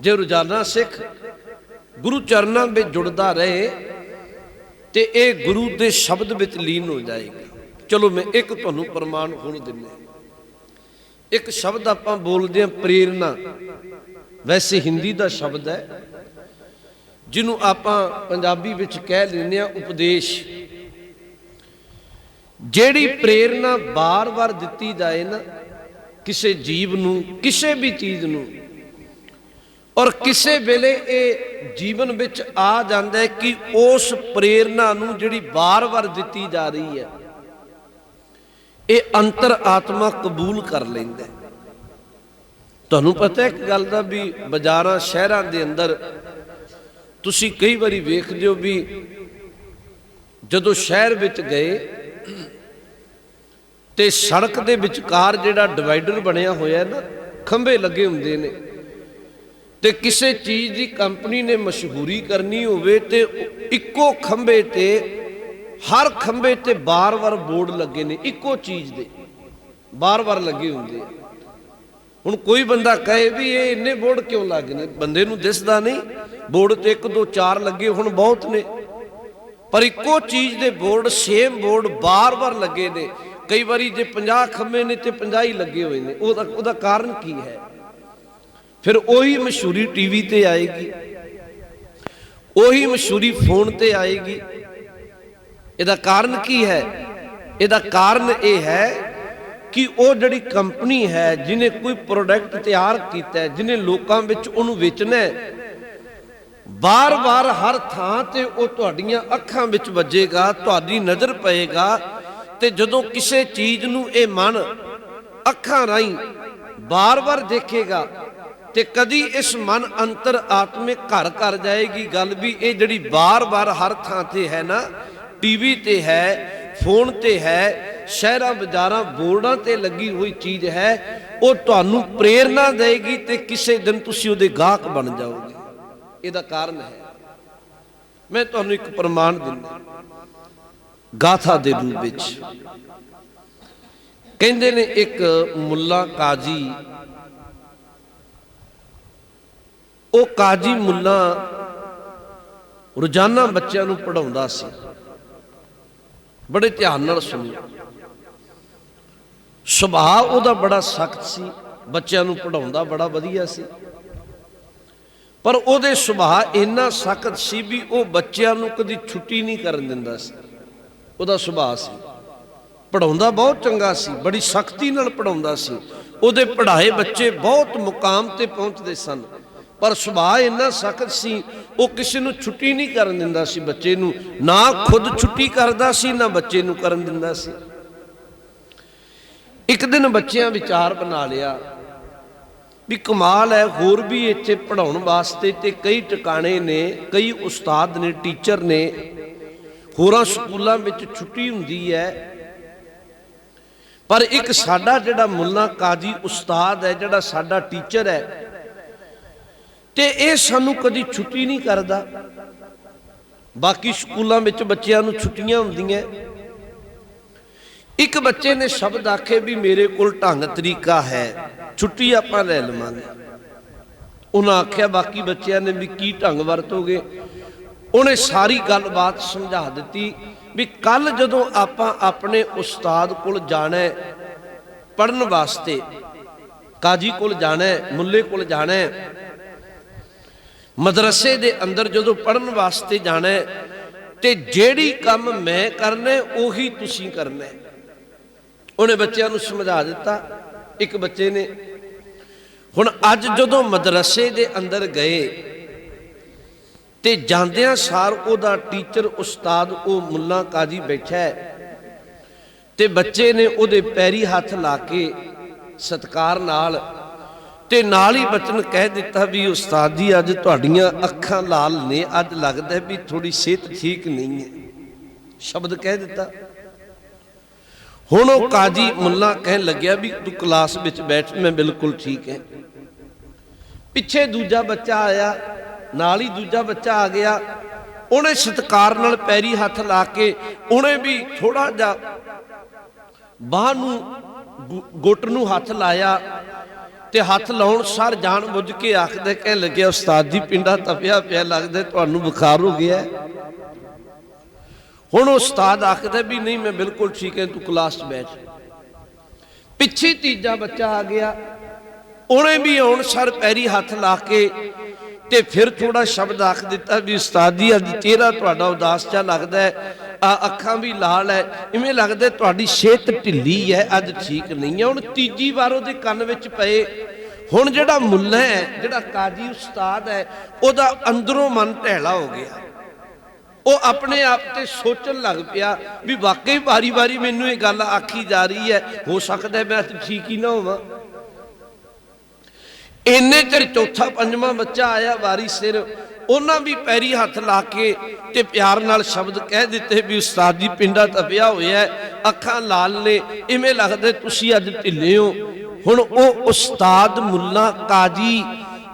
ਜੇ ਰੋਜ਼ਾਨਾ ਸਿੱਖ ਗੁਰੂ ਚਰਨਾਂ ਵਿੱਚ ਜੁੜਦਾ ਰਹੇ, ਤੇ ਇਹ ਗੁਰੂ ਦੇ ਸ਼ਬਦ ਵਿੱਚ ਲੀਨ ਹੋ ਜਾਏਗਾ। ਚਲੋ ਮੈਂ ਇੱਕ ਤੁਹਾਨੂੰ ਪ੍ਰਮਾਣ ਹੁਣ ਦਿੰਦਾ ਇੱਕ ਸ਼ਬਦ ਆਪਾਂ ਬੋਲਦੇ ਹਾਂ ਪ੍ਰੇਰਣਾ। ਵੈਸੇ ਹਿੰਦੀ ਦਾ ਸ਼ਬਦ ਹੈ, ਜਿਹਨੂੰ ਆਪਾਂ ਪੰਜਾਬੀ ਵਿੱਚ ਕਹਿ ਲੈਂਦੇ ਆ ਉਪਦੇਸ਼। ਜਿਹੜੀ ਪ੍ਰੇਰਣਾ ਬਾਰ-ਬਾਰ ਦਿੱਤੀ ਜਾਏ ਨਾ, ਕਿਸੇ ਜੀਵ ਨੂੰ, ਕਿਸੇ ਵੀ ਚੀਜ਼ ਨੂੰ ਔਰ ਕਿਸੇ ਵੇਲੇ ਇਹ ਜੀਵਨ ਵਿੱਚ ਆ ਜਾਂਦਾ ਹੈ ਕਿ ਉਸ ਪ੍ਰੇਰਣਾ ਨੂੰ ਜਿਹੜੀ ਬਾਰ-ਬਾਰ ਦਿੱਤੀ ਜਾ ਰਹੀ ਹੈ, ਇਹ ਅੰਤਰ ਆਤਮਾ ਕਬੂਲ ਕਰ ਲੈਂਦਾ ਹੈ। ਤੁਹਾਨੂੰ ਪਤਾ ਹੈ ਇੱਕ ਗੱਲ ਦਾ ਵੀ ਬਾਜ਼ਾਰਾਂ, ਸ਼ਹਿਰਾਂ ਦੇ ਅੰਦਰ ਤੁਸੀਂ ਕਈ ਵਾਰੀ ਵੇਖਦੇ ਹੋ ਵੀ ਜਦੋਂ ਸ਼ਹਿਰ ਵਿੱਚ ਗਏ ਤੇ ਸੜਕ ਦੇ ਵਿਚਕਾਰ ਜਿਹੜਾ ਡਿਵਾਈਡਰ ਬਣਿਆ ਹੋਇਆ ਨਾ, ਖੰਭੇ ਲੱਗੇ ਹੁੰਦੇ ਨੇ ਤੇ ਕਿਸੇ ਚੀਜ਼ ਦੀ ਕੰਪਨੀ ਨੇ ਮਸ਼ਹੂਰੀ ਕਰਨੀ ਹੋਵੇ ਤੇ ਇੱਕੋ ਖੰਭੇ ਤੇ, ਹਰ ਖੰਭੇ ਤੇ ਬਾਰ-ਬਾਰ ਬੋਰਡ ਲੱਗੇ ਨੇ, ਇੱਕੋ ਚੀਜ਼ ਦੇ ਬਾਰ-ਬਾਰ ਲੱਗੇ ਹੁੰਦੇ ਆ। ਹੁਣ ਕੋਈ ਬੰਦਾ ਕਹੇ ਵੀ ਇਹ ਇੰਨੇ ਬੋਰਡ ਕਿਉਂ ਲੱਗੇ ਨੇ? ਬੰਦੇ ਨੂੰ ਦਿਸਦਾ ਨਹੀਂ। ਬੋਰਡ ਤੇ 1 2 4 ਲੱਗੇ ਹੁਣ ਬਹੁਤ ਨੇ। ਪਰ ਇੱਕੋ ਚੀਜ਼ ਦੇ ਬੋਰਡ ਸੇਮ ਬੋਰਡ ਬਾਰ-ਬਾਰ ਲੱਗੇ ਨੇ। ਕਈ ਵਾਰੀ ਜੇ 50 ਖੰਭੇ ਨੇ ਤੇ 50 ਹੀ ਲੱਗੇ ਹੋਏ ਨੇ, ਉਹਦਾ ਉਹਦਾ ਕਾਰਨ ਕੀ ਹੈ? ਫਿਰ ਉਹੀ ਮਸ਼ਹੂਰੀ ਟੀਵੀ ਤੇ ਆਏਗੀ। ਉਹੀ ਮਸ਼ਹੂਰੀ ਫੋਨ ਤੇ ਆਏਗੀ। ਇਹਦਾ ਕਾਰਨ ਕੀ ਹੈ? ਇਹਦਾ ਕਾਰਨ ਇਹ ਹੈ ਕਿ ਉਹ ਜਿਹੜੀ ਕੰਪਨੀ ਹੈ, ਜਿਹਨੇ ਕੋਈ ਪ੍ਰੋਡਕਟ ਤਿਆਰ ਕੀਤਾ ਹੈ, ਜਿਹਨੇ ਲੋਕਾਂ ਵਿੱਚ ਉਹਨੂੰ ਵੇਚਣਾ ਹੈ ਬਾਰ-ਬਾਰ ਹਰ ਥਾਂ ਤੇ ਉਹ ਤੁਹਾਡੀਆਂ ਅੱਖਾਂ ਵਿੱਚ ਵੱਜੇਗਾ, ਤੁਹਾਡੀ ਨਜ਼ਰ ਪਏਗਾ ਤੇ ਜਦੋਂ ਕਿਸੇ ਚੀਜ਼ ਨੂੰ ਇਹ ਮਨ ਅੱਖਾਂ ਰਾਹੀਂ ਬਾਰ-ਬਾਰ ਦੇਖੇਗਾ ਤੇ ਕਦੀ ਇਸ ਮਨ ਅੰਤਰ ਆਤਮੇ ਘਰ ਘਰ ਜਾਏਗੀ ਗੱਲ ਵੀ ਇਹ ਜਿਹੜੀ ਬਾਰ-ਬਾਰ ਹਰ ਥਾਂ ਤੇ ਹੈ ਨਾ ਟੀਵੀ ਤੇ ਹੈ ਫੋਨ ਤੇ ਹੈ, ਸ਼ਹਿਰਾਂ, ਬਾਜ਼ਾਰਾਂ, ਬੋਰਡਾਂ ਤੇ ਲੱਗੀ ਹੋਈ ਚੀਜ਼ ਹੈ, ਉਹ ਤੁਹਾਨੂੰ ਪ੍ਰੇਰਣਾ ਦੇਗੀ ਤੇ ਕਿਸੇ ਦਿਨ ਤੁਸੀਂ ਉਹਦੇ ਗਾਹਕ ਬਣ ਜਾਓਗੇ। ਇਹਦਾ ਕਾਰਨ ਹੈ। ਮੈਂ ਤੁਹਾਨੂੰ ਇੱਕ ਪ੍ਰਮਾਣ ਦਿੰਦਾ ਗਾਥਾ ਦੇ ਰੂਪ ਵਿੱਚ। ਕਹਿੰਦੇ ਨੇ ਇੱਕ ਮੁੱਲਾ ਕਾਜੀ ਉਹ ਕਾਜੀ ਮੁੱਲਾ ਰੋਜ਼ਾਨਾ ਬੱਚਿਆਂ ਨੂੰ ਪੜਾਉਂਦਾ ਸੀ। ਬੜੇ ਧਿਆਨ ਨਾਲ ਸੁਣਿਓ। ਸੁਭਾਅ ਉਹਦਾ ਬੜਾ ਸਖਤ ਸੀ, ਬੱਚਿਆਂ ਨੂੰ ਪੜਾਉਂਦਾ ਬੜਾ ਵਧੀਆ ਸੀ। ਪਰ ਉਹਦੇ ਸੁਭਾਅ ਇੰਨਾ ਸਖਤ ਸੀ ਵੀ ਉਹ ਬੱਚਿਆਂ ਨੂੰ ਕਦੀ ਛੁੱਟੀ ਨਹੀਂ ਕਰਨ ਦਿੰਦਾ ਸੀ। ਉਹਦਾ ਸੁਭਾਅ ਸੀ। ਪੜਾਉਂਦਾ ਬਹੁਤ ਚੰਗਾ ਸੀ, ਬੜੀ ਸਖਤੀ ਨਾਲ ਪੜਾਉਂਦਾ ਸੀ। ਉਹਦੇ ਪੜ੍ਹਾਏ ਬੱਚੇ ਬਹੁਤ ਮੁਕਾਮ ਤੇ ਪਹੁੰਚਦੇ ਸਨ। ਪਰ ਸੁਭਾਅ ਇੰਨਾ ਸਖਤ ਸੀ, ਉਹ ਕਿਸੇ ਨੂੰ ਛੁੱਟੀ ਨਹੀਂ ਕਰਨ ਦਿੰਦਾ ਸੀ ਬੱਚੇ ਨੂੰ। ਨਾ ਖੁਦ ਛੁੱਟੀ ਕਰਦਾ ਸੀ, ਨਾ ਬੱਚੇ ਨੂੰ ਕਰਨ ਦਿੰਦਾ ਸੀ। ਇੱਕ ਦਿਨ ਬੱਚਿਆਂ ਵਿਚਾਰ ਬਣਾ ਲਿਆ ਵੀ ਕਮਾਲ ਹੈ, ਹੋਰ ਵੀ ਇੱਥੇ ਪੜਾਉਣ ਵਾਸਤੇ ਤੇ ਕਈ ਟਿਕਾਣੇ ਨੇ, ਕਈ ਉਸਤਾਦ ਨੇ, ਟੀਚਰ ਨੇ। ਹੋਰਾਂ ਸਕੂਲਾਂ ਵਿੱਚ ਛੁੱਟੀ ਹੁੰਦੀ ਹੈ। ਪਰ ਇੱਕ ਸਾਡਾ ਜਿਹੜਾ ਮੁੱਲਾ ਕਾਜੀ ਉਸਤਾਦ ਹੈ, ਜਿਹੜਾ ਸਾਡਾ ਟੀਚਰ ਹੈ ਤੇ ਇਹ ਸਾਨੂੰ ਕਦੀ ਛੁੱਟੀ ਨਹੀਂ ਕਰਦਾ। ਬਾਕੀ ਸਕੂਲਾਂ ਵਿੱਚ ਬੱਚਿਆਂ ਨੂੰ ਛੁੱਟੀਆਂ ਹੁੰਦੀਆਂ। ਇੱਕ ਬੱਚੇ ਨੇ ਸ਼ਬਦ ਆਖੇ ਵੀ ਮੇਰੇ ਕੋਲ ਢੰਗ ਤਰੀਕਾ ਹੈ, ਛੁੱਟੀ ਆਪਾਂ ਲੈ ਲਵਾਂਗੇ। ਉਹਨਾਂ ਆਖਿਆ, ਬਾਕੀ ਬੱਚਿਆਂ ਨੇ ਵੀ ਕੀ ਢੰਗ ਵਰਤੋਗੇ? ਉਹਨੇ ਸਾਰੀ ਗੱਲਬਾਤ ਸਮਝਾ ਦਿੱਤੀ ਵੀ ਕੱਲ ਜਦੋਂ ਆਪਾਂ ਆਪਣੇ ਉਸਤਾਦ ਕੋਲ ਜਾਣਾ ਪੜਨ ਵਾਸਤੇ, ਕਾਜੀ ਕੋਲ ਜਾਣਾ ਮੁੱਲੇ ਕੋਲ ਜਾਣਾ ਮਦਰਸੇ ਦੇ ਅੰਦਰ ਜਦੋਂ ਪੜਨ ਵਾਸਤੇ ਜਾਣਾ ਤੇ ਜਿਹੜੀ ਕੰਮ ਮੈਂ ਕਰਨਾ ਉਹੀ ਤੁਸੀਂ ਕਰਨਾ ਉਹਨੇ ਬੱਚਿਆਂ ਨੂੰ ਸਮਝਾ ਦਿੱਤਾ, ਇੱਕ ਬੱਚੇ ਨੇ। ਹੁਣ ਅੱਜ ਜਦੋਂ ਮਦਰਸੇ ਦੇ ਅੰਦਰ ਗਏ, ਤੇ ਜਾਂਦਿਆਂ ਸਾਰ ਉਹਦਾ ਟੀਚਰ, ਉਸਤਾਦ, ਉਹ ਮੁੱਲਾ ਕਾਜੀ ਬੈਠਾ ਹੈ, ਤੇ ਬੱਚੇ ਨੇ ਉਹਦੇ ਪੈਰੀ ਹੱਥ ਲਾ ਕੇ ਸਤਕਾਰ ਨਾਲ ਤੇ ਨਾਲ ਹੀ ਬਚਨ ਕਹਿ ਦਿੱਤਾ ਵੀ ਉਸਤਾਦ ਜੀ, ਅੱਜ ਤੁਹਾਡੀਆਂ ਅੱਖਾਂ ਲਾਲ ਨੇ, ਅੱਜ ਲੱਗਦਾ ਵੀ ਥੋੜੀ ਸਿਹਤ ਠੀਕ ਨਹੀਂ ਹੈ। ਸ਼ਬਦ ਕਹਿ ਦਿੱਤਾ। ਹੁਣ ਉਹ ਕਾਜੀ ਮੁੱਲਾ ਕਹਿਣ ਲੱਗਿਆ ਵੀ ਤੂੰ ਕਲਾਸ ਵਿੱਚ ਬੈਠ, ਮੈਂ ਬਿਲਕੁਲ ਠੀਕ ਹੈ। ਪਿੱਛੇ ਦੂਜਾ ਬੱਚਾ ਆਇਆ, ਨਾਲ ਹੀ ਦੂਜਾ ਬੱਚਾ ਆ ਗਿਆ। ਉਹਨੇ ਸਤਕਾਰ ਨਾਲ ਪੈਰੀ ਹੱਥ ਲਾ ਕੇ ਉਹਨੇ ਵੀ ਥੋੜਾ ਜਿਹਾ ਬਾਹ ਨੂੰ ਗੁੱਟ ਨੂੰ ਹੱਥ ਲਾਇਆ। ਤੇ ਹੱਥ ਲਾਉਣ ਸਾਰ ਜਾਣ ਬੁੱਝ ਕੇ ਆਖਦੇ ਕਹਿ ਲੱਗਿਆ ਉਸਤਾਦ ਜੀ, ਪਿੰਡਾ ਤਪਿਆ ਪਿਆ ਲੱਗਦਾ, ਤੁਹਾਨੂੰ ਬੁਖਾਰ ਹੋ ਗਿਆ ਹੁਣ ਉਸਤਾਦ ਆਖਦਾ ਵੀ, ਨਹੀਂ, ਮੈਂ ਬਿਲਕੁਲ ਠੀਕ ਹਾਂ, ਤੂੰ ਕਲਾਸ 'ਚ ਬੈਠ ਪਿੱਛੇ ਤੀਜਾ ਬੱਚਾ ਆ ਗਿਆ। ਉਹਨੇ ਵੀ ਆਉਣ ਸਰ ਪੈਰੀ ਹੱਥ ਲਾ ਕੇ ਤੇ ਫਿਰ ਥੋੜਾ ਸ਼ਬਦ ਆਖ ਦਿੱਤਾ ਵੀ ਉਸਤਾਦ ਜੀ ਅੱਜ ਚਿਹਰਾ ਤੁਹਾਡਾ ਉਦਾਸ ਜਿਹਾ ਲੱਗਦਾ ਹੈ, ਆ ਅੱਖਾਂ ਵੀ ਲਾਲ ਹੈ, ਇਵੇਂ ਲੱਗਦਾ ਤੁਹਾਡੀ ਸਿਹਤ ਢਿੱਲੀ ਹੈ, ਅੱਜ ਠੀਕ ਨਹੀਂ ਹੈ। ਹੁਣ ਤੀਜੀ ਵਾਰ ਉਹਦੇ ਕੰਨ ਵਿੱਚ ਪਏ। ਹੁਣ ਜਿਹੜਾ ਮੁੱਲਾ ਹੈ, ਜਿਹੜਾ ਕਾਜੀ ਉਸਤਾਦ ਹੈ, ਉਹਦਾ ਅੰਦਰੋਂ ਮਨ ਢੈਲਾ ਹੋ ਗਿਆ। ਉਹ ਆਪਣੇ ਆਪ ਤੇ ਸੋਚਣ ਲੱਗ ਪਿਆ ਵੀ ਵਾਕਈ ਵਾਰੀ-ਵਾਰੀ ਮੈਨੂੰ ਇਹ ਗੱਲ ਆਖੀ ਜਾ ਰਹੀ ਹੈ, ਹੋ ਸਕਦਾ ਮੈਂ ਅੱਜ ਠੀਕ ਹੀ ਨਾ ਹੋਵਾਂ। ਇੰਨੇ ਚਿਰ ਚੌਥਾ ਪੰਜਵਾਂ ਬੱਚਾ ਆਇਆ ਵਾਰੀ ਸਿਰ, ਉਹਨਾਂ ਵੀ ਪੈਰੀ ਹੱਥ ਲਾ ਕੇ ਤੇ ਪਿਆਰ ਨਾਲ ਸ਼ਬਦ ਕਹਿ ਦਿੱਤੇ ਵੀ ਉਸਤਾਦ ਜੀ, ਪਿੰਡਾ ਤਪਿਆ ਹੋਇਆ, ਅੱਖਾਂ ਲਾਲ ਨੇ, ਇਵੇਂ ਲੱਗਦਾ ਤੁਸੀਂ ਅੱਜ ਢਿੱਲੇ ਹੋ। ਹੁਣ ਉਹ ਉਸਤਾਦ ਮੁੱਲਾ ਕਾਜੀ,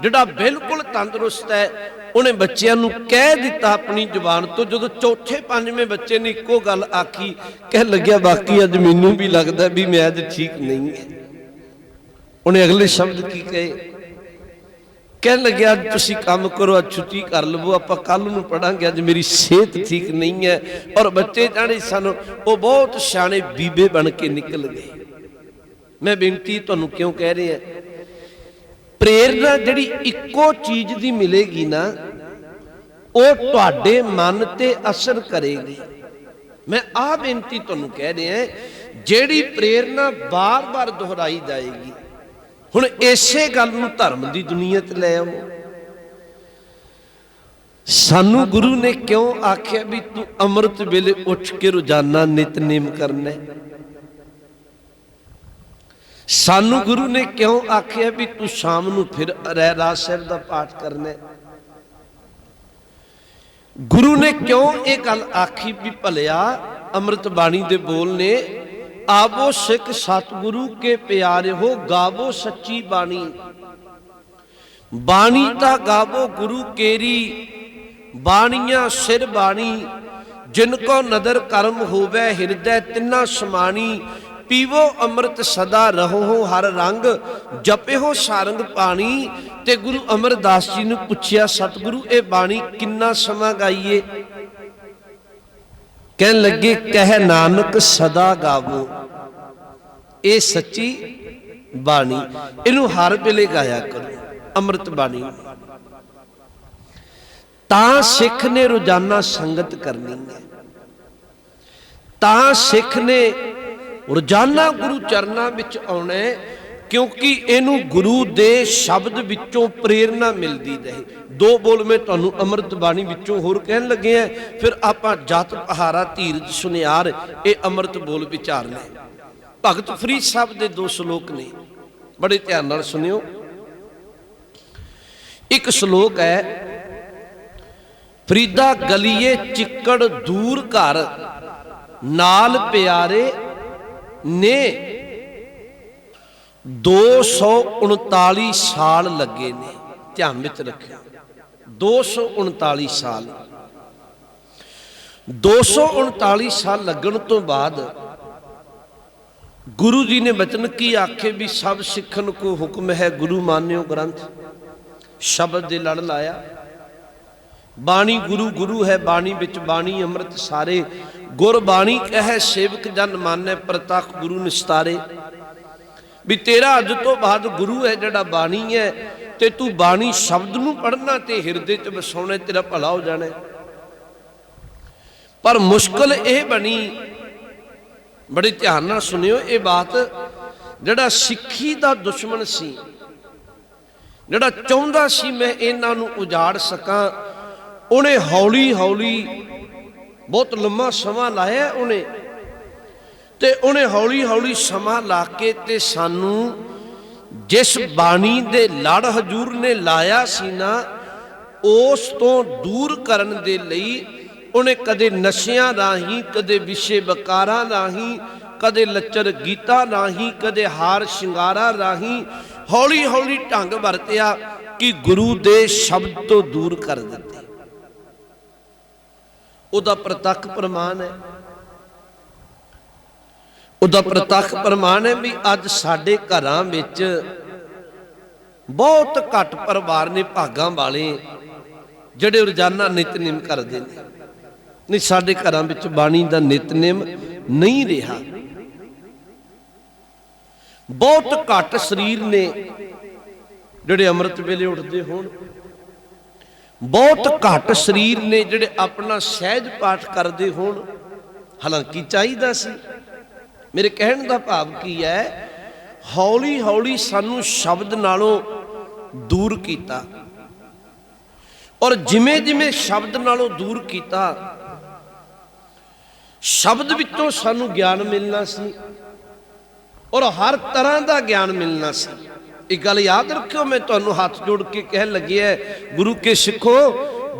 ਜਿਹੜਾ ਬਿਲਕੁਲ ਤੰਦਰੁਸਤ ਹੈ, ਉਹਨੇ ਬੱਚਿਆਂ ਨੂੰ ਕਹਿ ਦਿੱਤਾ ਆਪਣੀ ਜ਼ੁਬਾਨ ਤੋਂ, ਜਦੋਂ ਚੌਥੇ ਪੰਜਵੇਂ ਬੱਚੇ ਨੇ ਇੱਕੋ ਗੱਲ ਆਖੀ ਕਹਿ ਲੱਗਿਆ, ਬਾਕੀ ਅੱਜ ਮੈਨੂੰ ਵੀ ਲੱਗਦਾ ਵੀ ਮੈਂ ਅੱਜ ਠੀਕ ਨਹੀਂ ਹੈ। ਉਹਨੇ ਅਗਲੇ ਸ਼ਬਦ ਕੀ ਕਹੇ? ਕਹਿਣ ਲੱਗਿਆ ਅੱਜ ਤੁਸੀਂ ਕੰਮ ਕਰੋ, ਅੱਜ ਛੁੱਟੀ ਕਰ ਲਵੋ, ਆਪਾਂ ਕੱਲ ਨੂੰ ਪੜਾਂਗੇ ਅੱਜ ਮੇਰੀ ਸਿਹਤ ਠੀਕ ਨਹੀਂ ਹੈ। ਔਰ ਬੱਚੇ ਜਾਣੇ ਸਨ, ਉਹ ਬਹੁਤ ਸਿਆਣੇ ਬੀਬੇ ਬਣ ਕੇ ਨਿਕਲ ਗਏ। ਮੈਂ ਬੇਨਤੀ ਤੁਹਾਨੂੰ ਕਿਉਂ ਕਹਿ ਰਿਹਾ? ਪ੍ਰੇਰਨਾ ਜਿਹੜੀ ਇੱਕੋ ਚੀਜ਼ ਦੀ ਮਿਲੇਗੀ ਨਾ, ਉਹ ਤੁਹਾਡੇ ਮਨ ਤੇ ਅਸਰ ਕਰੇਗੀ। ਮੈਂ ਆਹ ਬੇਨਤੀ ਤੁਹਾਨੂੰ ਕਹਿ ਰਿਹਾ, ਜਿਹੜੀ ਪ੍ਰੇਰਨਾ ਬਾਰ-ਬਾਰ ਦੁਹਰਾਈ ਜਾਏਗੀ। ਹੁਣ ਇਸੇ ਗੱਲ ਨੂੰ ਧਰਮ ਦੀ ਦੁਨੀਆ ਤੇ ਲੈ ਆਓ। ਸਾਨੂੰ ਗੁਰੂ ਨੇ ਕਿਉਂ ਆਖਿਆ ਵੀ ਤੂੰ ਅੰਮ੍ਰਿਤ ਵੇਲੇ ਉੱਠ ਕੇ ਰੋਜ਼ਾਨਾ ਨਿਤਨੇਮ ਕਰਨਾ ਸਾਨੂੰ ਗੁਰੂ ਨੇ ਕਿਉਂ ਆਖਿਆ ਵੀ ਤੂੰ ਸ਼ਾਮ ਨੂੰ ਫਿਰ ਰਹਿ ਰਾਜ ਸਾਹਿਬ ਦਾ ਪਾਠ ਕਰਨਾ ਗੁਰੂ ਨੇ ਕਿਉਂ ਇਹ ਗੱਲ ਆਖੀ ਵੀ ਭਲਿਆ ਅੰਮ੍ਰਿਤ ਬਾਣੀ ਦੇ ਬੋਲ ਨੇ ਆਵੋ ਸਿੱਖ ਸਤਿਗੁਰੂ ਕੇ ਪਿਆਰੇ ਹੋ, ਗਾਵੋ ਸੱਚੀ ਬਾਣੀ। ਬਾਣੀ ਤਾਂ ਗਾਵੋ ਗੁਰੂ ਕੇਰੀ, ਬਾਣੀਆਂ ਸਿਰ ਬਾਣੀ। ਜਿਨ ਕੋ ਨਦਰ ਕਰਮ ਹੋਵੇ, ਹਿਰਦੈ ਤਿੰਨਾ ਸਮਾਣੀ। ਪੀਵੋ ਅੰਮ੍ਰਿਤ ਸਦਾ ਰਹੋ, ਹਰ ਰੰਗ ਜਪਿਓ ਸਾਰੰਗ ਪਾਣੀ। ਤੇ ਗੁਰੂ ਅਮਰਦਾਸ ਜੀ ਨੂੰ ਪੁੱਛਿਆ, ਸਤਿਗੁਰੂ, ਇਹ ਬਾਣੀ ਕਿੰਨਾ ਸਮਾਂ ਗਾਈਏ? ਕਹਿਣ ਲੱਗੇ, ਕਹਿ ਨਾਨਕ ਸਦਾ ਗਾਵੋ। ਇਹ ਸੱਚੀ ਬਾਣੀ, ਇਹਨੂੰ ਹਰ ਵੇਲੇ ਗਾਇਆ ਕਰੋ, ਅੰਮ੍ਰਿਤ ਬਾਣੀ। ਤਾਂ ਸਿੱਖ ਨੇ ਰੋਜ਼ਾਨਾ ਸੰਗਤ ਕਰਨੀ ਹੈ। ਤਾਂ ਸਿੱਖ ਨੇ ਰੋਜ਼ਾਨਾ ਗੁਰੂ ਚਰਨਾਂ ਵਿੱਚ ਆਉਣਾ ਕਿਉਂਕਿ ਇਹਨੂੰ ਗੁਰੂ ਦੇ ਸ਼ਬਦ ਵਿੱਚੋਂ ਪ੍ਰੇਰਣਾ ਮਿਲਦੀ ਰਹੇ। ਦੋ ਬੋਲ ਮੈਂ ਤੁਹਾਨੂੰ ਅੰਮ੍ਰਿਤ ਬਾਣੀ ਵਿੱਚੋਂ ਹੋਰ ਕਹਿਣ ਲੱਗੇ ਆ। ਫਿਰ ਆਪਾਂ ਜਤ ਪਹਾਰਾ ਧੀਰਜ ਸੁਨਿਆਰ ਇਹ ਅੰਮ੍ਰਿਤ ਬੋਲ ਵਿਚਾਰਨੇ ਭਗਤ ਫਰੀਦ ਸਾਹਿਬ ਦੇ ਦੋ ਸ਼ਲੋਕ ਨੇ। ਬੜੇ ਧਿਆਨ ਨਾਲ ਸੁਣਿਓ। ਇੱਕ ਸ਼ਲੋਕ ਹੈ, ਫਰੀਦਾ ਗਲੀਏ ਚਿੱਕੜ ਦੂਰ ਘਰ, ਨਾਲ ਪਿਆਰੇ ਨੇ 239 ਸਾਲ ਲੱਗੇ ਨੇ, ਧਿਆਨ ਵਿੱਚ ਰੱਖਿਓ। 239 ਸਾਲ। 239 ਸਾਲ ਲੱਗਣ ਤੋਂ ਬਾਅਦ ਗੁਰੂ ਜੀ ਨੇ ਬਚਨ ਕੀ ਆਖੇ ਵੀ ਸਭ ਸਿੱਖਣ ਕੋ ਹੁਕਮ ਹੈ ਗੁਰੂ ਮਾਨਿਓ ਗ੍ਰੰਥ। ਸ਼ਬਦ ਦੇ ਲੜ ਲਾਇਆ। ਬਾਣੀ ਗੁਰੂ ਗੁਰੂ ਹੈ, ਬਾਣੀ ਵਿੱਚ ਬਾਣੀ ਅੰਮ੍ਰਿਤ ਸਾਰੇ। ਗੁਰ ਬਾਣੀ ਕਹੈ ਸੇਵਕ ਜਨ ਮਾਨੈ, ਪ੍ਰਤੱਖ ਗੁਰੂ ਨਿਸਤਾਰੇ। ਵੀ ਤੇਰਾ ਅੱਜ ਤੋਂ ਬਾਅਦ ਗੁਰੂ ਹੈ ਜਿਹੜਾ ਬਾਣੀ ਹੈ ਤੇ ਤੂੰ ਬਾਣੀ ਸ਼ਬਦ ਨੂੰ ਪੜ੍ਹਨਾ ਤੇ ਹਿਰਦੇ 'ਚ ਵਸਾਉਣਾ, ਤੇਰਾ ਭਲਾ ਹੋ ਜਾਣਾ ਪਰ ਮੁਸ਼ਕਲ ਇਹ ਬਣੀ, ਬੜੇ ਧਿਆਨ ਨਾਲ ਸੁਣਿਓ ਇਹ ਬਾਤ, ਜਿਹੜਾ ਸਿੱਖੀ ਦਾ ਦੁਸ਼ਮਣ ਸੀ, ਜਿਹੜਾ ਚਾਹੁੰਦਾ ਸੀ ਮੈਂ ਇਹਨਾਂ ਨੂੰ ਉਜਾੜ ਸਕਾਂ, ਉਹਨੇ ਹੌਲੀ ਹੌਲੀ ਬਹੁਤ ਲੰਮਾ ਸਮਾਂ ਲਾਇਆ ਉਹਨੇ। ਤੇ ਉਹਨੇ ਹੌਲੀ ਹੌਲੀ ਸਮਾਂ ਲਾ ਕੇ ਤੇ ਸਾਨੂੰ ਜਿਸ ਬਾਣੀ ਦੇ ਲੜ ਹਜੂਰ ਨੇ ਲਾਇਆ ਸੀ ਨਾ, ਉਸ ਤੋਂ ਦੂਰ ਕਰਨ ਦੇ ਲਈ ਉਹਨੇ ਕਦੇ ਨਸ਼ਿਆਂ ਰਾਹੀਂ, ਕਦੇ ਵਿਸ਼ੇ ਬਕਾਰਾਂ ਰਾਹੀਂ, ਕਦੇ ਲੱਚਰ ਗੀਤਾਂ ਰਾਹੀਂ, ਕਦੇ ਹਾਰ ਸ਼ਿੰਗਾਰਾਂ ਰਾਹੀਂ ਹੌਲੀ ਹੌਲੀ ਢੰਗ ਵਰਤਿਆ ਕਿ ਗੁਰੂ ਦੇ ਸ਼ਬਦ ਤੋਂ ਦੂਰ ਕਰ ਦਿੱਤੇ। ਉਹਦਾ ਪ੍ਰਤੱਖ ਪ੍ਰਮਾਣ ਹੈ। ਉਹਦਾ ਪ੍ਰਤੱਖ ਪ੍ਰਮਾਣ ਹੈ ਵੀ ਅੱਜ ਸਾਡੇ ਘਰਾਂ ਵਿੱਚ ਬਹੁਤ ਘੱਟ ਪਰਿਵਾਰ ਨੇ ਭਾਗਾਂ ਵਾਲੇ ਜਿਹੜੇ ਰੋਜ਼ਾਨਾ ਨਿਤਨੇਮ ਕਰਦੇ ਨੇ। ਨਹੀਂ, ਸਾਡੇ ਘਰਾਂ ਵਿੱਚ ਬਾਣੀ ਦਾ ਨਿਤਨੇਮ ਨਹੀਂ ਰਿਹਾ। ਬਹੁਤ ਘੱਟ ਸਰੀਰ ਨੇ ਜਿਹੜੇ ਅੰਮ੍ਰਿਤ ਵੇਲੇ ਉੱਠਦੇ ਹੋਣ। ਬਹੁਤ ਘੱਟ ਸਰੀਰ ਨੇ ਜਿਹੜੇ ਆਪਣਾ ਸਹਿਜ ਪਾਠ ਕਰਦੇ ਹੋਣ। ਹਾਲਾਂਕਿ ਚਾਹੀਦਾ ਸੀ। ਮੇਰੇ ਕਹਿਣ ਦਾ ਭਾਵ ਕੀ ਹੈ? ਹੌਲੀ ਹੌਲੀ ਸਾਨੂੰ ਸ਼ਬਦ ਨਾਲੋਂ ਦੂਰ ਕੀਤਾ। ਔਰ ਜਿਵੇਂ ਜਿਵੇਂ ਸ਼ਬਦ ਨਾਲੋਂ ਦੂਰ ਕੀਤਾ, ਸ਼ਬਦ ਵਿੱਚੋਂ ਸਾਨੂੰ ਗਿਆਨ ਮਿਲਣਾ ਸੀ। ਔਰ ਹਰ ਤਰ੍ਹਾਂ ਦਾ ਗਿਆਨ ਮਿਲਣਾ ਸੀ। ਇਹ ਗੱਲ ਯਾਦ ਰੱਖਿਓ, ਮੈਂ ਤੁਹਾਨੂੰ ਹੱਥ ਜੋੜ ਕੇ ਕਹਿਣ ਲੱਗਿਆ ਗੁਰੂ ਕੇ ਸਿੱਖੋ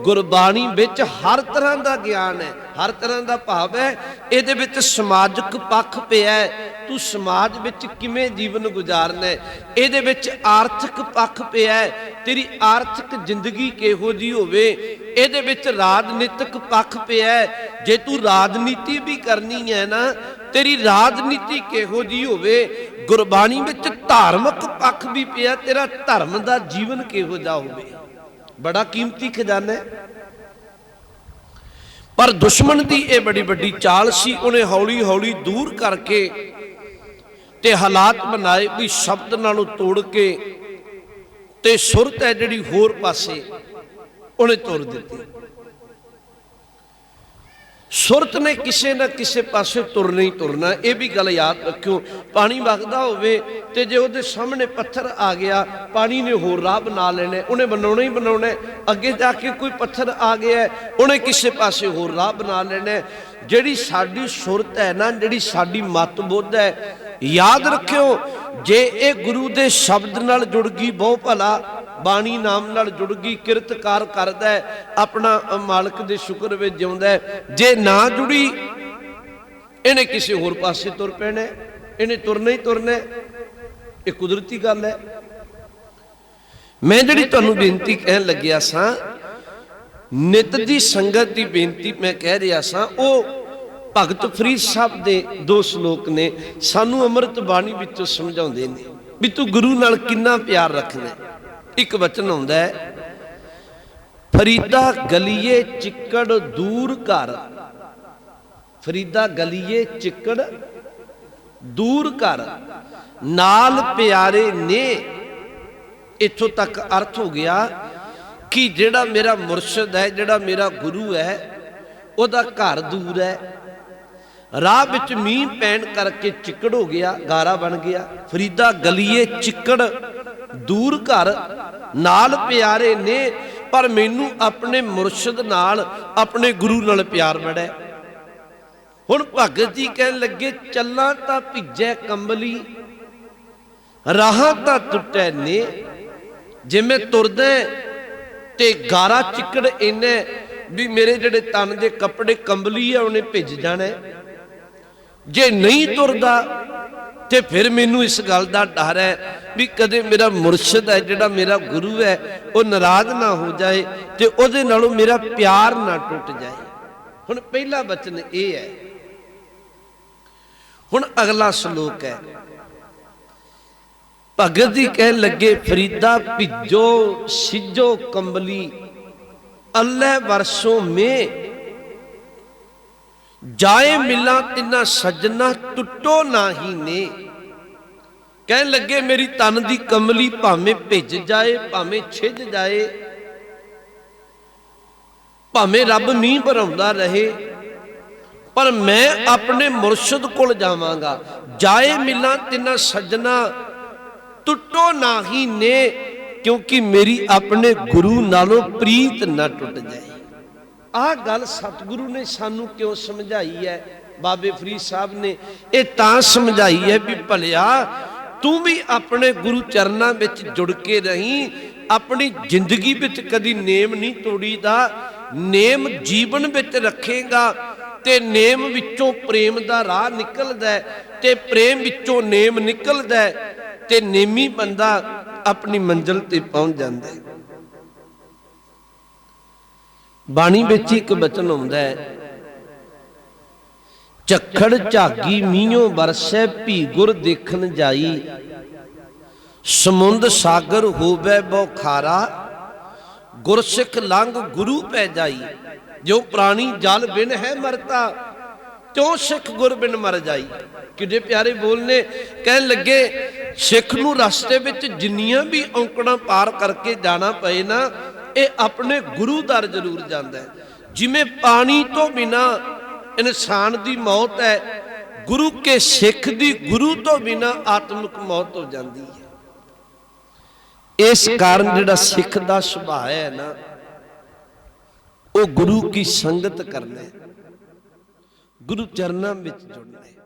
ਗੁਰਬਾਣੀ ਵਿੱਚ ਹਰ ਤਰ੍ਹਾਂ ਦਾ ਗਿਆਨ ਹੈ, ਹਰ ਤਰ੍ਹਾਂ ਦਾ ਭਾਵ ਹੈ। ਇਹਦੇ ਵਿੱਚ ਸਮਾਜਿਕ ਪੱਖ ਪਿਆ ਹੈ। ਤੂੰ ਸਮਾਜ ਵਿੱਚ ਕਿਵੇਂ ਜੀਵਨ ਗੁਜ਼ਾਰਨਾ ਹੈ? ਇਹਦੇ ਵਿੱਚ ਆਰਥਿਕ ਪੱਖ ਪਿਆ ਹੈ। ਤੇਰੀ ਆਰਥਿਕ ਜ਼ਿੰਦਗੀ ਕਿਹੋ ਜੀ ਹੋਵੇ? ਇਹਦੇ ਵਿੱਚ ਰਾਜਨੀਤਿਕ ਪੱਖ ਪਿਆ ਹੈ। ਜੇ ਤੂੰ ਰਾਜਨੀਤੀ ਵੀ ਕਰਨੀ ਹੈ ਨਾ, ਤੇਰੀ ਰਾਜਨੀਤੀ ਕਿਹੋ ਜੀ ਹੋਵੇ? ਗੁਰਬਾਣੀ ਵਿੱਚ ਧਾਰਮਿਕ ਪੱਖ ਵੀ ਪਿਆ, ਤੇਰਾ ਧਰਮ ਦਾ ਜੀਵਨ ਕਿਹੋ ਜਿਹਾ ਹੋਵੇ? ਬੜਾ ਕੀਮਤੀ ਖਜ਼ਾਨਾ ਹੈ। ਪਰ ਦੁਸ਼ਮਣ ਦੀ ਇਹ ਬੜੀ ਵੱਡੀ ਚਾਲ ਸੀ, ਉਹਨੇ ਹੌਲੀ ਹੌਲੀ ਦੂਰ ਕਰਕੇ ਤੇ ਹਾਲਾਤ ਬਣਾਏ ਵੀ ਸ਼ਬਦ ਨਾਲੋਂ ਤੋੜ ਕੇ ਤੇ ਸੁਰਤ ਹੈ ਜਿਹੜੀ ਹੋਰ ਪਾਸੇ ਉਹਨੇ ਤੁਰ ਦਿੱਤੀ। ਸੁਰਤ ਨੇ ਕਿਸੇ ਨਾ ਕਿਸੇ ਪਾਸੇ ਤੁਰਨਾ ਹੀ ਤੁਰਨਾ, ਇਹ ਵੀ ਗੱਲ ਯਾਦ ਰੱਖਿਓ। ਪਾਣੀ ਵਗਦਾ ਹੋਵੇ ਤੇ ਜੇ ਉਹਦੇ ਸਾਹਮਣੇ ਪੱਥਰ ਆ ਗਿਆ, ਪਾਣੀ ਨੇ ਹੋਰ ਰਾਹ ਬਣਾ ਲੈਣਾ, ਉਹਨੇ ਬਣਾਉਣਾ ਹੀ ਬਣਾਉਣਾ। ਅੱਗੇ ਜਾ ਕੇ ਕੋਈ ਪੱਥਰ ਆ ਗਿਆ, ਉਹਨੇ ਕਿਸੇ ਪਾਸੇ ਹੋਰ ਰਾਹ ਬਣਾ ਲੈਣਾ। ਜਿਹੜੀ ਸਾਡੀ ਸੁਰਤ ਹੈ ਨਾ, ਜਿਹੜੀ ਸਾਡੀ ਮਤ ਬੁੱਧ ਹੈ, ਯਾਦ ਰੱਖਿਓ, ਜੇ ਇਹ ਗੁਰੂ ਦੇ ਸ਼ਬਦ ਨਾਲ ਜੁੜ ਗਈ ਬਹੁ ਭਲਾ ਬਾਣੀ ਨਾਮ ਨਾਲ ਜੁੜ ਗਈ, ਕਿਰਤਕਾਰ ਕਰਦਾ ਆਪਣਾ ਮਾਲਕ ਦੇ ਸ਼ੁਕਰ ਵਿੱਚ ਜਿਉਂਦਾ ਜੇ ਨਾ ਜੁੜੀ, ਇਹਨੇ ਕਿਸੇ ਹੋਰ ਪਾਸੇ ਤੁਰ ਪੈਣਾ ਇਹਨੇ ਤੁਰਨਾ ਹੀ ਤੁਰਨਾ ਇਹ ਕੁਦਰਤੀ ਗੱਲ ਹੈ। ਮੈਂ ਜਿਹੜੀ ਤੁਹਾਨੂੰ ਬੇਨਤੀ ਕਹਿਣ ਲੱਗਿਆ ਸਾਂ, ਨਿਤ ਦੀ ਸੰਗਤ ਦੀ ਬੇਨਤੀ ਮੈਂ ਕਹਿ ਰਿਹਾ ਸਾਂ, ਉਹ ਭਗਤ ਫਰੀਦ ਸਾਹਿਬ ਦੇ ਦੋ ਸ਼ਲੋਕ ਨੇ, ਸਾਨੂੰ ਅੰਮ੍ਰਿਤ ਬਾਣੀ ਵਿੱਚੋਂ ਸਮਝਾਉਂਦੇ ਨੇ ਵੀ ਤੂੰ ਗੁਰੂ ਨਾਲ ਕਿੰਨਾ ਪਿਆਰ ਰੱਖਣਾ ਇੱਕ ਵਚਨ ਆਉਂਦਾ ਹੈ, ਫਰੀਦਾ ਗਲੀਏ ਚਿੱਕੜ ਦੂਰ ਘਰ। ਫਰੀਦਾ ਗਲੀਏ ਚਿੱਕੜ ਦੂਰ ਘਰ। ਨਾਲ ਪਿਆਰੇ ਨੇ, ਇੱਥੋਂ ਤੱਕ ਅਰਥ ਹੋ ਗਿਆ ਕਿ ਜਿਹੜਾ ਮੇਰਾ ਮੁਰਸ਼ਿਦ ਹੈ, ਜਿਹੜਾ ਮੇਰਾ ਗੁਰੂ ਹੈ, ਉਹਦਾ ਘਰ ਦੂਰ ਹੈ। ਰਾਹ ਵਿੱਚ ਮੀਂਹ ਪੈਣ ਕਰਕੇ ਚਿੱਕੜ ਹੋ ਗਿਆ, ਗਾਰਾ ਬਣ ਗਿਆ। ਫਰੀਦਾ ਗਲੀਏ ਚਿੱਕੜ ਦੂਰ ਘਰ ਨਾਲ ਪਿਆਰੇ ਨੇ, ਪਰ ਮੈਨੂੰ ਆਪਣੇ ਮੁਰਸ਼ਿਦ ਨਾਲ, ਆਪਣੇ ਗੁਰੂ ਨਾਲ ਪਿਆਰ ਬੜਾ ਹੁਣ ਭਗਤ ਜੀ ਕਹਿਣ ਲੱਗੇ, ਚੱਲਾਂ ਤਾਂ ਭਿੱਜੈ ਕੰਬਲੀ, ਰਾਹਾਂ ਤਾਂ ਟੁੱਟੈ ਨੇ ਜਿਵੇਂ ਤੁਰਦਾ ਤੇ ਗਾਰਾ ਚਿੱਕੜ ਇੰਨੇ ਵੀ ਮੇਰੇ ਜਿਹੜੇ ਤਨ ਦੇ ਕੱਪੜੇ ਕੰਬਲੀ ਆ, ਉਹਨੇ ਭਿੱਜ ਜਾਣਾ ਜੇ ਨਹੀਂ ਤੁਰਦਾ ਤੇ ਫਿਰ ਮੈਨੂੰ ਇਸ ਗੱਲ ਦਾ ਡਰ ਹੈ ਵੀ ਕਦੇ ਮੇਰਾ ਮੁਰਸ਼ਿਦ ਹੈ, ਜਿਹੜਾ ਮੇਰਾ ਗੁਰੂ ਹੈ, ਉਹ ਨਾਰਾਜ਼ ਨਾ ਹੋ ਜਾਏ ਤੇ ਉਹਦੇ ਨਾਲੋਂ ਮੇਰਾ ਪਿਆਰ ਨਾ ਟੁੱਟ ਜਾਏ। ਹੁਣ ਪਹਿਲਾ ਬਚਨ ਇਹ ਹੈ, ਹੁਣ ਅਗਲਾ ਸ਼ਲੋਕ ਹੈ, ਭਗਤ ਜੀ ਕਹਿਣ ਲੱਗੇ, ਫਰੀਦਾ ਭਿੱਜੋ, ਸਿੱਜੋ ਕੰਬਲੀ, ਅੱਲੇ ਵਰਸੋਂ ਮੇ ਜਾਏ ਮਿਲਾਂ ਤਿੰਨਾ ਸੱਜਣਾ ਟੁੱਟੋ ਨਾਹੀ ਨੇ। ਕਹਿਣ ਲੱਗੇ, ਮੇਰੀ ਤਨ ਦੀ ਕਮਲੀ ਭਾਵੇਂ ਭਿੱਜ ਜਾਏ, ਭਾਵੇਂ ਛਿੱਜ ਜਾਏ, ਭਾਵੇਂ ਰੱਬ ਮੀਂਹ ਭਰਾਉਂਦਾ ਰਹੇ, ਪਰ ਮੈਂ ਆਪਣੇ ਮੁਰਸ਼ਿਦ ਕੋਲ ਜਾਵਾਂਗਾ। ਜਾਏ ਮਿਲਾਂ ਤਿੰਨਾ ਸੱਜਣਾ ਟੁੱਟੋ ਨਾਹੀ ਨੇ, ਕਿਉਂਕਿ ਮੇਰੀ ਆਪਣੇ ਗੁਰੂ ਨਾਲੋਂ ਪ੍ਰੀਤ ਨਾ ਟੁੱਟ ਜਾਏ। ਆਹ ਗੱਲ ਸਤਿਗੁਰੂ ਨੇ ਸਾਨੂੰ ਕਿਉਂ ਸਮਝਾਈ ਹੈ? ਬਾਬੇ ਫਰੀਦ ਸਾਹਿਬ ਨੇ ਇਹ ਤਾਂ ਸਮਝਾਈ ਹੈ ਵੀ ਭਲਿਆ, ਤੂੰ ਵੀ ਆਪਣੇ ਗੁਰੂ ਚਰਨਾਂ ਵਿੱਚ ਜੁੜ ਕੇ ਰਹੀਂ, ਆਪਣੀ ਜ਼ਿੰਦਗੀ ਵਿੱਚ ਕਦੀ ਨੇਮ ਨਹੀਂ ਤੋੜੀਦਾ, ਨੇਮ ਜੀਵਨ ਵਿੱਚ ਰੱਖੇਗਾ ਤੇ ਨੇਮ ਵਿੱਚੋਂ ਪ੍ਰੇਮ ਦਾ ਰਾਹ ਨਿਕਲਦਾ ਤੇ ਪ੍ਰੇਮ ਵਿੱਚੋਂ ਨੇਮ ਨਿਕਲਦਾ ਤੇ ਨੇਮੀ ਬੰਦਾ ਆਪਣੀ ਮੰਜ਼ਿਲ ਤੇ ਪਹੁੰਚ ਜਾਂਦਾ ਹੈ। ਬਾਣੀ ਵਿੱਚ ਇੱਕ ਬਚਨ ਆਉਂਦਾ ਹੈ, ਝੱਖੜ ਝਾਗੀ ਮੀਂਹੋਂ ਵਰਸੈ ਭੀ ਗੁਰ ਦੇਖਣ ਜਾਈ। ਸਮੁੰਦ ਸਾਗਰ ਹੋਵੇ ਬਹੁ ਗੁਰਸਿੱਖ ਲੰਘ ਗੁਰੂ ਪੈ ਜਾਈ। ਜੋ ਪ੍ਰਾਣੀ ਜਲ ਬਿਨ ਹੈ ਮਰਤਾ, ਤਿਉ ਸਿੱਖ ਗੁਰ ਬਿਨ ਮਰ ਜਾਈ। ਕਿੱਡੇ ਪਿਆਰੇ ਬੋਲ ਨੇ, ਕਹਿਣ ਲੱਗੇ, ਸਿੱਖ ਨੂੰ ਰਸਤੇ ਵਿੱਚ ਜਿੰਨੀਆਂ ਵੀ ਔਂਕੜਾਂ ਪਾਰ ਕਰਕੇ ਜਾਣਾ ਪਏ ਨਾ ਇਹ ਆਪਣੇ ਗੁਰੂ ਦਰ ਜ਼ਰੂਰ ਜਾਂਦਾ ਹੈ। ਜਿਵੇਂ ਪਾਣੀ ਤੋਂ ਬਿਨਾ ਇਨਸਾਨ ਦੀ ਮੌਤ ਹੈ ਗੁਰੂ ਕੇ ਸਿੱਖ ਦੀ ਗੁਰੂ ਤੋਂ ਬਿਨਾ ਆਤਮਿਕ ਮੌਤ ਹੋ ਜਾਂਦੀ ਹੈ। ਇਸ ਕਾਰਨ ਜਿਹੜਾ ਸਿੱਖ ਦਾ ਸੁਭਾਅ ਹੈ ਨਾ ਉਹ ਗੁਰੂ ਕੀ ਸੰਗਤ ਕਰਨਾ ਹੈ। ਗੁਰੂ ਚਰਨਾਂ ਵਿੱਚ ਜੁੜਨਾ ਹੈ।